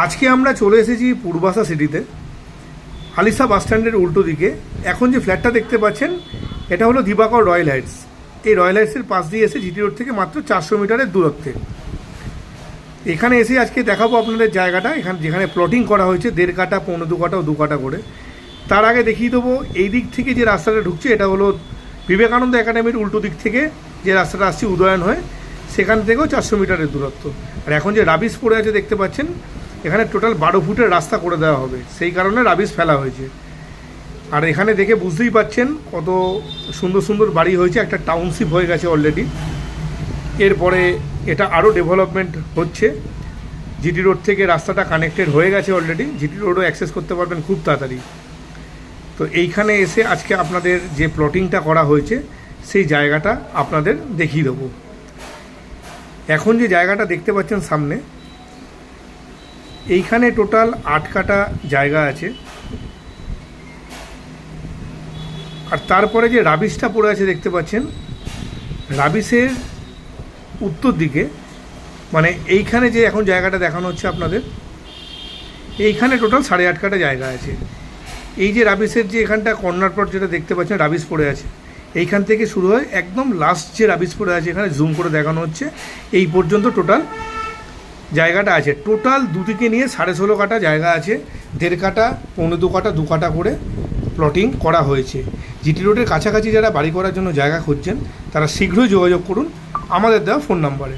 আজকে আমরা চলে এসেছি পূর্বাসা সিটিতে আলিসা বাস স্ট্যান্ডের উল্টো দিকে। এখন যে ফ্ল্যাটটা দেখতে পাচ্ছেন, এটা হলো দিবাকর রয়্যাল হাইটস। এই রয়্যাল হাইটসের পাশ দিয়ে এসে জিটি রোড থেকে মাত্র চারশো মিটারের দূরত্বে। এখানে এসে আজকে দেখাবো আপনাদের জায়গাটা, এখানে যেখানে প্লটিং করা হয়েছে, দেড় কাটা, পৌনে দু কাটা ও দু কাটা করে। তার আগে দেখিয়ে দেবো, এই দিক থেকে যে রাস্তাটা ঢুকছে, এটা হলো বিবেকানন্দ একাডেমির উল্টো দিক থেকে যে রাস্তাটা আসছে উদয়ন হয়ে, সেখান থেকেও চারশো মিটারের দূরত্ব। আর এখন যে রাবিশ পড়ে আছে দেখতে পাচ্ছেন এখানে টোটাল বারো ফুটের রাস্তা করে দেওয়া হবে। সেই কারণে রাবিশ ফেলা হয়েছে। আর এখানে দেখে বুঝতেই পাচ্ছেন কত সুন্দর সুন্দর বাড়ি হয়েছে। একটা টাউনশিপ হয়ে গেছে অলরেডি এরপরে এটা আরও ডেভেলপমেন্ট হচ্ছে। জিটি রোড থেকে রাস্তাটা কানেক্টেড হয়ে গেছে অলরেডি জিটি রোডও অ্যাক্সেস করতে পারবেন খুব তাড়াতাড়ি। তো এইখানে এসে আজকে আপনাদের যে প্লটিংটা করা হয়েছে, সেই জায়গাটা আপনাদের দেখিয়ে দেবো। এখন যে জায়গাটা দেখতে পাচ্ছেন সামনে এইখানে টোটাল আট কাটা জায়গা আছে। আর তারপরে যে রাবিশটা পড়ে আছে দেখতে পাচ্ছেন, রাবিশের উত্তর দিকে মানে এইখানে যে এখন জায়গাটা দেখানো হচ্ছে আপনাদের, এইখানে টোটাল সাড়ে আট কাটা জায়গা আছে। এই যে রাবিশের যে এখানটা কর্নার পর যেটা দেখতে পাচ্ছেন, রাবিশ পড়ে আছে। এইখান থেকে শুরু হয় একদম লাস্ট যে রাবিশ পড়ে আছে, এখানে জুম করে দেখানো হচ্ছে। এই পর্যন্ত টোটাল জায়গাটা আছে। টোটাল দুদিকে নিয়ে সাড়ে ষোলো কাটা জায়গা আছে। দেড় কাটা, পৌনে দু কাটা দু কাটা করে প্লটিং করা হয়েছে। জিটি রোডের কাছাকাছি যারা বাড়ি করার জন্য জায়গা খুঁজছেন, তারা শীঘ্রই যোগাযোগ করুন আমাদের দেওয়া ফোন নাম্বারে